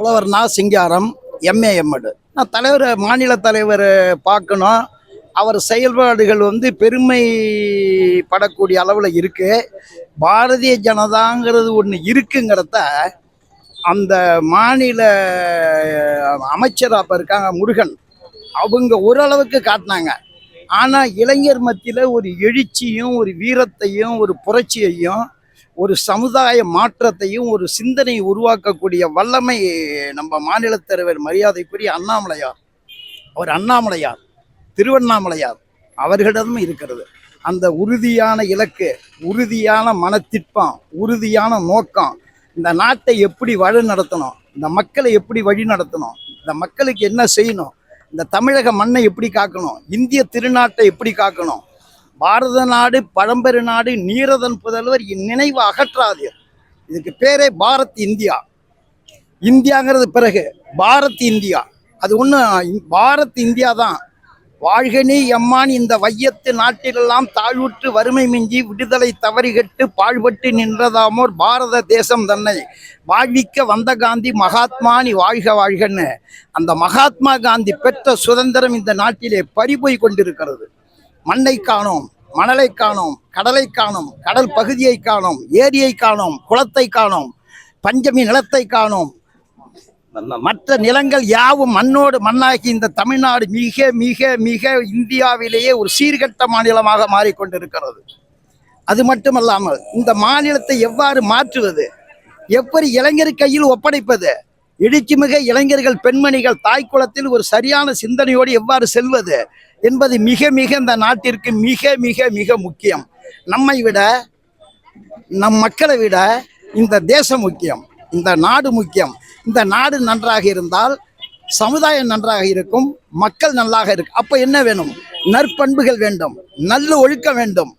புலவர் நா சிங்காரம் MA MEd. நான் தலைவர் மாநில தலைவர் பார்க்கணும். அவர் செயல்பாடுகள் வந்து பெருமை படக்கூடிய அளவில் இருக்கு. பாரதிய ஜனதாங்கிறது ஒன்று இருக்குங்கிறத அந்த மாநில அமைச்சர் அப்போ இருக்காங்க முருகன். அவங்க ஓரளவுக்கு காட்டினாங்க. ஆனால் இளைஞர் மத்தியில் ஒரு எழுச்சியும் ஒரு வீரத்தையும் ஒரு புரட்சியையும் ஒரு சமுதாய மாற்றத்தையும் ஒரு சிந்தனையை உருவாக்கக்கூடிய வல்லமை நம்ம மாநில தலைவர் மரியாதைக்குரிய அண்ணாமலையார். அவர் அண்ணாமலையார் திருவண்ணாமலையார் அவர்களிடமும் இருக்கிறது. அந்த உறுதியான இலக்கு உறுதியான மனத்திட்பம் உறுதியான நோக்கம் இந்த நாட்டை எப்படி வழி நடத்தணும் இந்த மக்களை எப்படி வழி நடத்தணும் இந்த மக்களுக்கு என்ன செய்யணும் இந்த தமிழக மண்ணை எப்படி காக்கணும் இந்திய திருநாட்டை எப்படி காக்கணும் பாரத நாடு பழம்பெரு நாடு நீரதன் புதல்வர் இந்நினைவு அகற்றாது. இதுக்கு பேரே பாரத் இந்தியா. இந்தியாங்கிறது பிறகு பாரத் இந்தியா. அது ஒன்றும் பாரத் இந்தியா தான். வாழ்கனி எம்மான் இந்த வையத்து நாட்டிலெல்லாம் தாழ்வுற்று வறுமை மிஞ்சி விடுதலை தவறிகட்டு பாழ்பட்டு நின்றதாமோர் பாரத தேசம் தன்னை. வாழ்விக்க வந்த காந்தி மகாத்மா நீ வாழ்க வாழ்கன்னு. அந்த மகாத்மா காந்தி பெற்ற சுதந்திரம் இந்த நாட்டிலே பறிபோய் கொண்டிருக்கிறது. மண்ணை காணோம் மணலை காணோம் கடலை காணோம் கடல் பகுதியை காணோம் ஏரியை காணோம் குளத்தை காணோம் பஞ்சமி நிலத்தை காணோம். மற்ற நிலங்கள் யாவும் மண்ணோடு மண்ணாகி இந்த தமிழ்நாடு மிக மிக மிக இந்தியாவிலேயே ஒரு சீர்கெட்ட மாநிலமாக மாறிக்கொண்டிருக்கிறது. அது மட்டுமல்லாமல் இந்த மாநிலத்தை எவ்வாறு மாற்றுவது எப்படி இளைஞர் கையில் ஒப்படைப்பது எழுச்சிமிக இளைஞர்கள் பெண்மணிகள் தாய்க்குளத்தில் ஒரு சரியான சிந்தனையோடு எவ்வாறு செல்வது என்பது மிக மிக இந்த நாட்டிற்கு மிக மிக மிக முக்கியம். நம்மை விட நம் மக்களை விட இந்த தேசம் முக்கியம் இந்த நாடு முக்கியம். இந்த நாடு நன்றாக இருந்தால் சமுதாயம் நன்றாக இருக்கும் மக்கள் நல்லாக இருக்கும் அப்போ என்ன வேணும்? நற்பண்புகள் வேண்டும் நல்ல ஒழுக்கம் வேண்டும்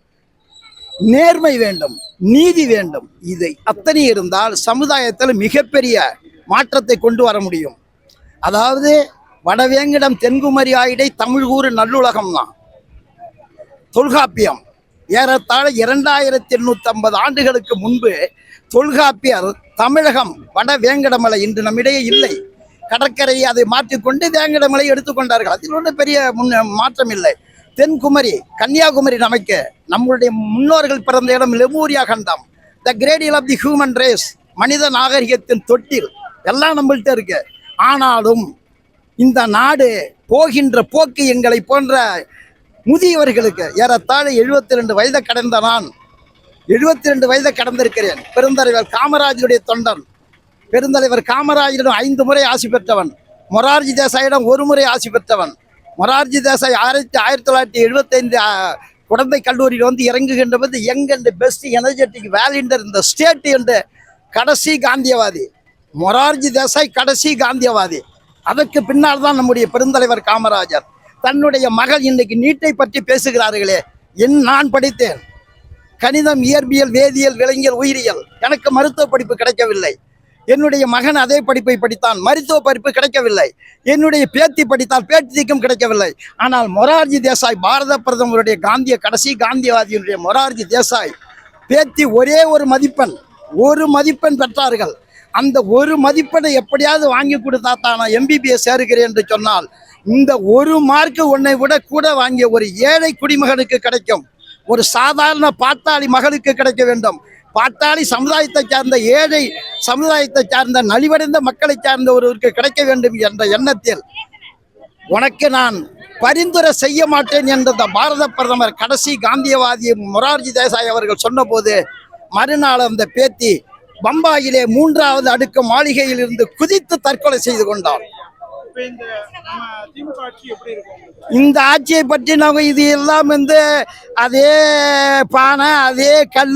நேர்மை வேண்டும் நீதி வேண்டும். இதை அத்தனை இருந்தால் சமுதாயத்தில் மிகப்பெரிய மாற்றத்தை கொண்டு வர முடியும். அதாவது வடவேங்கிடம் தென்குமரி ஆயிடை தமிழ் கூறு நல்லுலகம் தான் தொல்காப்பியம். ஏறத்தாழ இரண்டாயிரத்தி எண்ணூத்தி ஐம்பது ஆண்டுகளுக்கு முன்பு தொல்காப்பியர் தமிழகம் வட வேங்கடமலை இன்று நம்மிடையே இல்லை. கடற்கரையை அதை மாற்றிக்கொண்டு வேங்கடமலை எடுத்துக்கொண்டார்கள். அதில் ஒன்றும் பெரிய முன்னே மாற்றம் இல்லை. தென்குமரி கன்னியாகுமரி நமக்கு நம்மளுடைய முன்னோர்கள் பிறந்த இடம் லெமூரியா கண்டம். The cradle of the human race மனித நாகரிகத்தின் தொட்டில். எல்லாம் நம்மள்கிட்ட இருக்கு. ஆனாலும் இந்த நாடு போகின்ற போக்கு எங்களை போன்ற முதியவர்களுக்கு ஏறத்தாழ எழுபத்தி ரெண்டு வயதை கடந்த நான் எழுபத்தி ரெண்டு வயதை கடந்திருக்கிறேன். பெருந்தலைவர் காமராஜருடைய தொண்டன் பெருந்தலைவர் காமராஜரிடம் ஐந்து முறை ஆசி பெற்றவன் மொரார்ஜி தேசாயிடம் ஒரு முறை ஆசி பெற்றவன் மொரார்ஜி தேசாய் ஆயிரத்தி ஆயிரத்தி தொள்ளாயிரத்தி எழுபத்தைந்து குழந்தை கல்லூரியில் வந்து இறங்குகின்ற போது young and best energetic volunteer இந்த ஸ்டேட் என்று கடைசி காந்தியவாதி மொரார்ஜி தேசாய் கடைசி காந்தியவாதி. அதற்கு பின்னால் தான் நம்முடைய பெருந்தலைவர் காமராஜர். தன்னுடைய மகள் இன்னைக்கு நீட்டை பற்றி பேசுகிறார்களே. என் நான் படித்தேன். கணிதம் இயற்பியல் வேதியியல் விலங்கியல் உயிரியல் எனக்கு மருத்துவ படிப்பு கிடைக்கவில்லை. என்னுடைய மகன் அதே படிப்பை படித்தான். மருத்துவ படிப்பு கிடைக்கவில்லை. என்னுடைய பேத்தி படித்தால் பேத்திக்கும் கிடைக்கவில்லை. ஆனால் மொரார்ஜி தேசாய் பாரத பிரதமருடைய காந்திய கடைசி காந்தியவாதியினுடைய மொரார்ஜி தேசாய் பேத்தி ஒரே ஒரு மதிப்பெண் ஒரு மதிப்பெண் பெற்றார்கள். அந்த ஒரு மதிப்பெண்ணை எப்படியாவது வாங்கி கொடுத்தா தான் நான் எம்பிபிஎஸ் சேருகிறேன் என்று சொன்னால் இந்த ஒரு மார்க்கு உன்னை விட கூட வாங்கிய ஒரு ஏழை குடிமகனுக்கு கிடைக்கும். ஒரு சாதாரண பாட்டாளி மகளுக்கு கிடைக்க வேண்டும். பாட்டாளி சமுதாயத்தை சார்ந்த ஏழை சமுதாயத்தை சார்ந்த நலிவடைந்த மக்களை சார்ந்த ஒருவருக்கு கிடைக்க வேண்டும் என்ற எண்ணத்தில் உனக்கு நான் பரிந்துரை செய்ய மாட்டேன் என்ற இந்த பாரத பிரதமர் கடைசி காந்தியவாதி மொரார்ஜி தேசாய் அவர்கள் சொன்னபோது மறுநாள் அந்த பேத்தி பம்பாயிலே மூன்றாவது அடுக்கு மாளிகையில் இருந்து குதித்து தற்கொலை செய்து கொண்டார். இந்த ஆட்சியை பற்றி நம்ம இது எல்லாம் வந்து அதே பானை அதே கல்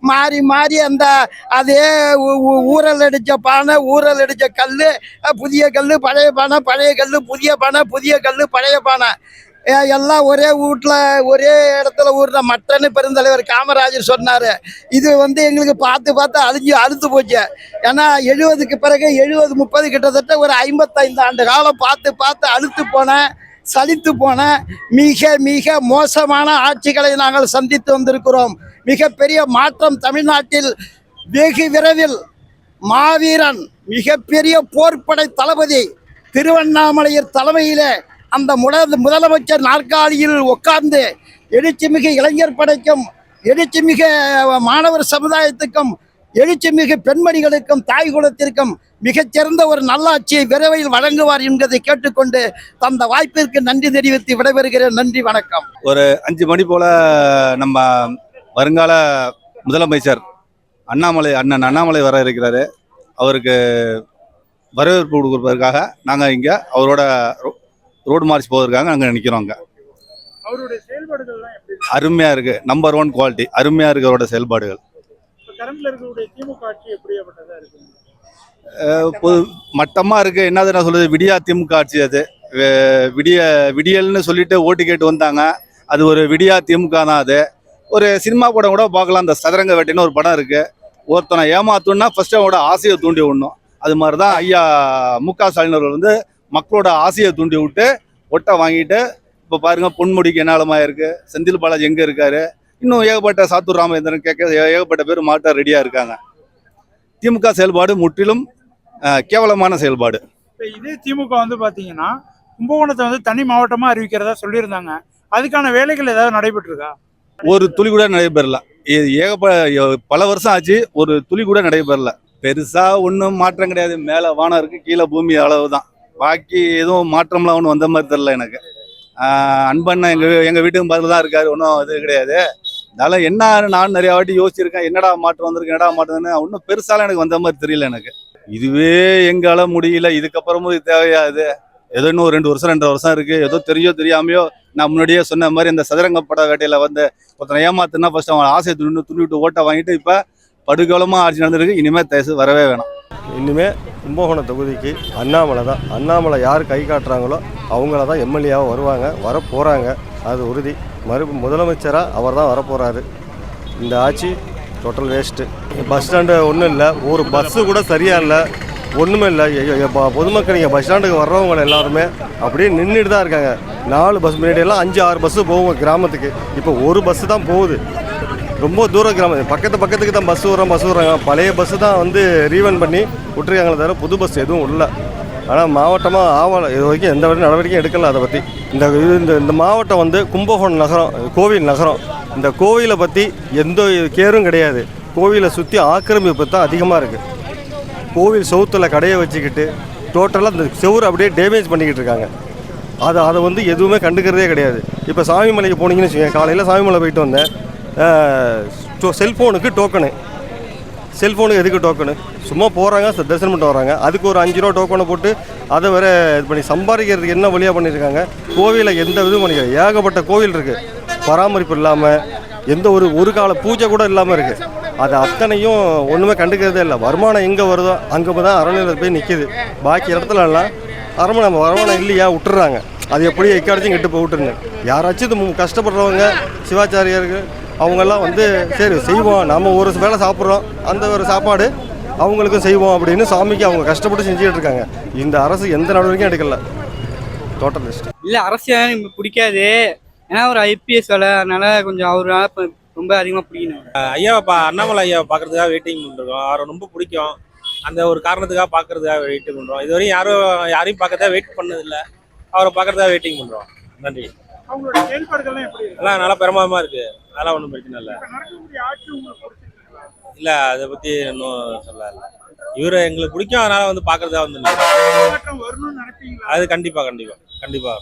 மாறி மாறி அந்த அதே ஊ- ஊ- ஊறல் அடித்த பானை ஊறல் அடித்த கல் புதிய கல் பழைய பானை பழைய கல் புதிய பானை புதிய கல் பழைய பானை. எல்லாம் ஒரே வீட்டில் ஒரே இடத்துல ஊர்ன மட்டன்னு பெருந்தலைவர் காமராஜர் சொன்னார். இது வந்து எங்களுக்கு பார்த்து பார்த்து அழிஞ்சு அழுத்து போச்சு. ஏன்னா எழுபதுக்கு பிறகு எழுபது முப்பது கிட்டத்தட்ட ஒரு ஐம்பத்தைந்து ஆண்டு காலம் பார்த்து பார்த்து அழுத்து போனேன் சலித்து போன மிக மிக மோசமான ஆட்சிகளை நாங்கள் சந்தித்து வந்திருக்கிறோம். மிகப்பெரிய மாற்றம் தமிழ்நாட்டில் வெகு விரைவில் மாவீரன் மிகப்பெரிய போர்ப்படை தளபதி திருவண்ணாமலையர் தலைமையிலே அந்த முட முதலமைச்சர் நாற்காலியில் உட்கார்ந்து எழுச்சிமிகு இளைஞர் படைக்கும் எழுச்சிமிகு மாணவர் சமுதாயத்துக்கும் எழுச்சிமிகு பெண்மணிகளுக்கும் தாய் குலத்திற்கும் மிகச்சிறந்த ஒரு நல்லாட்சியை விரைவில் வழங்குவார் என்பதை கேட்டுக்கொண்டு தந்த வாய்ப்பிற்கு நன்றி தெரிவித்து விடைபெறுகிறேன். நன்றி வணக்கம். ஒரு அஞ்சு மணி போல நம்ம வருங்கால முதலமைச்சர் அண்ணாமலை அண்ணன் அண்ணாமலை வர இருக்கிறாரு. அவருக்கு வரவேற்பு கொடுப்பதற்காக நாங்கள் இங்கே அவரோட ரோடு மார்ச் போவதற்காக நாங்கள் நிற்கிறோம் அங்கே. அருமையாக இருக்குது நம்பர் ஒன் குவாலிட்டி அருமையாக இருக்கு? அவரோட செயல்பாடுகள் மட்டமாக இருக்குது என்னது நான் சொல்றது? விடியா திமுக ஆட்சி அது. விடிய விடியல்னு சொல்லிட்டு ஓட்டு கேட்டு வந்தாங்க. அது ஒரு விடியா திமுக தான் அது. ஒரு சினிமா படம் கூட பார்க்கலாம். அந்த சதுரங்க வேட்டைன்னு ஒரு படம் இருக்கு. ஒருத்தனை ஏமாத்தணும்னா ஃபர்ஸ்ட் அவனோட ஆசையை தூண்டி விடணும். அது மாதிரி தான் ஐயா மு க ஸ்டாலின் அவர்கள் வந்து மக்களோட ஆசையை தூண்டி விட்டு ஒட்டை வாங்கிட்டு இப்போ பாருங்க பொன்முடிக்கு என்ன ஆழமாக இருக்கு செந்தில் பாலாஜி எங்கே இருக்காரு? இன்னும் ஏகப்பட்ட சாத்தூர் ராமச்சந்திரன் கேட்க ஏகப்பட்ட பேர் மாட்ட ரெடியாக இருக்காங்க. திமுக செயல்பாடு முற்றிலும் கேவலமான செயல்பாடு. இப்ப இதே திமுக வந்து பாத்தீங்கன்னா கும்பகோணத்தை வந்து தனி மாவட்டமா அறிவிக்கிறதா சொல்லியிருந்தாங்க. அதுக்கான வேலைகள் ஏதாவது நடைபெற்று இருக்கா ஒரு துளி கூட நடைபெறல. ஏகப்ப பல வருஷம் ஆச்சு ஒரு துளி கூட நடைபெறல. பெருசா ஒன்றும் மாற்றம் கிடையாது. மேலே வானம் இருக்கு கீழே பூமி அளவு தான் பாக்கி எதுவும் மாற்றம்லாம் ஒன்றும் வந்த மாதிரி தெரில எனக்கு. அன்பண்ண அன்பண்ணன் எங்கள் எங்கள் வீட்டுக்கு பதில் தான் இருக்காரு ஒன்றும் இது கிடையாது. அதனால் என்ன நான் நிறையா வாட்டி யோசிச்சிருக்கேன் என்னடா மாற்றம் வந்திருக்கு என்னடா மாற்றம்னு ஒன்றும் பெருசாலாம் எனக்கு வந்த மாதிரி தெரியல எனக்கு. இதுவே எங்களால் முடியல இதுக்கப்புறமும் இது தேவையாது. ஏதோ இன்னும் ஒரு ரெண்டு வருஷம் ரெண்டு வருஷம் இருக்கு. ஏதோ தெரியோ தெரியாமையோ நான் முன்னாடியே சொன்ன மாதிரி இந்த சதுரங்க பட வேட்டையில் வந்து ஒருத்தனை ஏமாத்துனா ஃபஸ்ட்டு அவன் ஆசையை துணி துணி விட்டு ஓட்டை வாங்கிட்டு இப்போ படுகோலமாக ஆட்சி நடந்திருக்கு இனிமேல் தயசு வரவே வேணாம். இன்னுமே கும்பகோணம் தொகுதிக்கு அண்ணாமலை தான். அண்ணாமலை யார் கை காட்டுறாங்களோ அவங்கள தான் எம்எல்ஏவாக வருவாங்க வர போகிறாங்க அது உறுதி. மறு முதலமைச்சராக அவர் தான் வரப்போகிறாரு இந்த ஆட்சி டோட்டல் வேஸ்ட்டு பஸ் ஸ்டாண்டு ஒன்றும் இல்லை. ஒரு பஸ்ஸு கூட சரியாக இல்லை. ஒன்றுமே இல்லை. எ- பொதுமக்கள் இங்கே பஸ் ஸ்டாண்டுக்கு வர்றவங்க எல்லாருமே அப்படியே நின்றுட்டு தான் இருக்காங்க. நாலு பஸ் முன்னாடியெல்லாம் அஞ்சு ஆறு பஸ்ஸு போகும் கிராமத்துக்கு. இப்போ ஒரு பஸ்ஸு தான் போகுது. ரொம்ப தூர கிராமம் பக்கத்து பக்கத்துக்கு தான் பஸ் வரோம் பஸ் விட்றாங்க பழைய பஸ்ஸு தான் வந்து ரீவன் பண்ணி விட்டுருக்காங்களே தவிர புது பஸ் எதுவும் இல்லை ஆனால் மாவட்டமாக ஆவலை இது வரைக்கும் எந்த வரைக்கும் நடவடிக்கையும் எடுக்கல அதை பற்றி இந்த இது இந்த இந்த மாவட்டம் வந்து கும்பகோணம் நகரம் கோவில் நகரம். இந்த கோவிலை பற்றி எந்த கேரும் கிடையாது. கோவிலை சுற்றி ஆக்கிரமிப்பு தான் அதிகமாக இருக்குது கோவில் சவுத்தில் கடையை வச்சுக்கிட்டு டோட்டலாக இந்த செவுறு அப்படியே டேமேஜ் பண்ணிக்கிட்டு இருக்காங்க. அதை அதை வந்து எதுவுமே கண்டுக்கிறதே கிடையாது. இப்போ சாமி மலைக்கு போனீங்கன்னு வச்சுக்கோங்க காலையில் சாமி மலை போயிட்டு வந்தேன். செல்ஃபோனுக்கு டோக்கனு செல்ஃபோனுக்கு எதுக்கு டோக்கனு சும்மா போகிறாங்க தரிசனம் பண்ணிட்டு வராங்க. அதுக்கு ஒரு அஞ்சு ரூபா டோக்கனை போட்டு அதை வேற இது பண்ணி சம்பாதிக்கிறதுக்கு என்ன வழியாக பண்ணியிருக்காங்க கோவிலை எந்த இதுவும் பண்ணிக்க ஏகப்பட்ட கோவில் இருக்குது பராமரிப்பு இல்லாமல் எந்த ஒரு ஒரு கால பூஜை கூட இல்லாமல் இருக்குது அது அத்தனையும் ஒன்றுமே கண்டுக்கிறதே இல்லை. வருமானம் எங்கே வருதோ அங்கே தான் அரண்மனையில் போய் நிற்கிது பாக்கி இடத்துல அரண்மனை வருமானம் இல்லையா? விட்டுறாங்க. அது எப்படி எக்காடிச்சும் கெட்டு போய் விட்டுருங்க. யாராச்சும் இது கஷ்டப்படுறவங்க சிவாச்சாரியர்கள் அவங்கெல்லாம் வந்து சரி செய்வோம். நம்ம ஒரு வேளை சாப்பிட்றோம். அந்த ஒரு சாப்பாடு அவங்களுக்கும் செய்வோம் அப்படின்னு சாமிக்கு அவங்க கஷ்டப்பட்டு செஞ்சுட்டு இருக்காங்க. இந்த அரசு எந்த நடவடிக்கையும் எடுக்கல. டோட்டல் லிஸ்ட் இல்லை அரசியல் எனக்கு பிடிக்காது. ஏன்னா ஒரு ஐபிஎஸ் வேலை. அதனால கொஞ்சம் அவரால் இப்போ ரொம்ப அதிகமாக பிடிக்கணும் ஐயாவை பா அண்ணாமலை ஐயாவை பார்க்கறதுக்காக வெயிட்டிங் பண்ணிருக்கோம் அவரை ரொம்ப பிடிக்கும். அந்த ஒரு காரணத்துக்காக பார்க்கறதுக்காக வெயிட் பண்ணுறோம் இதுவரையும் யாரும் யாரையும் பார்க்கறதா வெயிட் பண்ணதில்ல. அவரை பார்க்கறதுக்காக வெயிட்டிங் பண்ணுறோம் நன்றி. அவங்களோட செயல்பாடுகள்லாம் எப்படி இருக்கு? எல்லாம் நல்லா பிரமாதமாக இருக்குது அதெல்லாம் ஒன்றும் பிரச்சனை இல்லை. இப்ப நடக்கக்கூடிய ஆட்சி உங்களுக்கு பிடிச்சிருக்கீங்களா? இல்லை அதை பற்றி இன்னும் சொல்ல இல்லை இவரை எங்களுக்கு பிடிக்கும் அதனால வந்து பார்க்கறதா வந்து நிக்கிறோம். மாற்றம் வரணும்னு நினைப்பீங்களா? அது கண்டிப்பாக கண்டிப்பாக கண்டிப்பாக